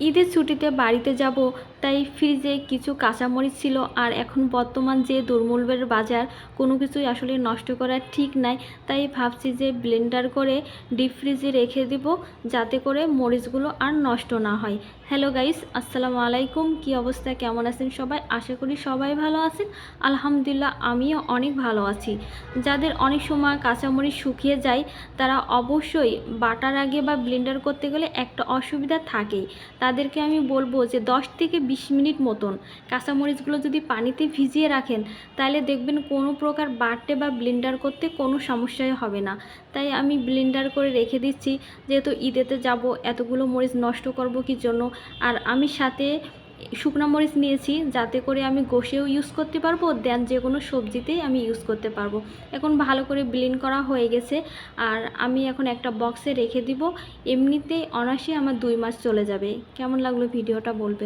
ঈদের ছুটিতে বাড়িতে যাব, তাই ফ্রিজে কিছু কাঁচামরিচ ছিল আর এখন বর্তমান যে দুর্মূল্যের বাজার, কোনো কিছুই আসলে নষ্ট করা ঠিক নাই, তাই ভাবছি যে ব্লেন্ডার করে ডিপ ফ্রিজে রেখে দিব, যাতে করে মরিচগুলো আর নষ্ট না হয়। হ্যালো গাইস, আসসালামু আলাইকুম, কি অবস্থা, কেমন আছেন সবাই? আশা করি সবাই ভালো আছেন। আলহামদুলিল্লাহ, আমিও অনেক ভালো আছি। যাদের অনেক সময় কাঁচামরিচ শুকিয়ে যায়, তারা অবশ্যই বাটার আগে বা ব্লেন্ডার করতে গেলে একটা অসুবিধা থাকেই। তাদেরকে আমি বলব যে দশ থেকে বিশ মিনিট মতন কাঁচামরিচগুলো যদি পানিতে ভিজিয়ে রাখেন, তাহলে দেখবেন কোনো প্রকার বাটতে বা ব্লেন্ডার করতে কোনো সমস্যাই হবে না। তাই আমি ব্লেন্ডার করে রেখে দিচ্ছি, যেহেতু ঈদেতে যাব, এতগুলো মরিচ নষ্ট করব কি জন্য? আর আমি সাথে শুকনা মরিচ নিয়েছি, যাতে করে আমি গোষেও ইউজ করতে পারব, দেন যে কোনো সবজিতেই আমি ইউজ করতে পারব। এখন ভালো করে ব্লেন্ড করা হয়ে গেছে, আর আমি এখন একটা বক্সে রেখে দিব। এমনিতেই অনাসে আমার দুই মাস চলে যাবে। কেমন লাগল ভিডিওটা বলবে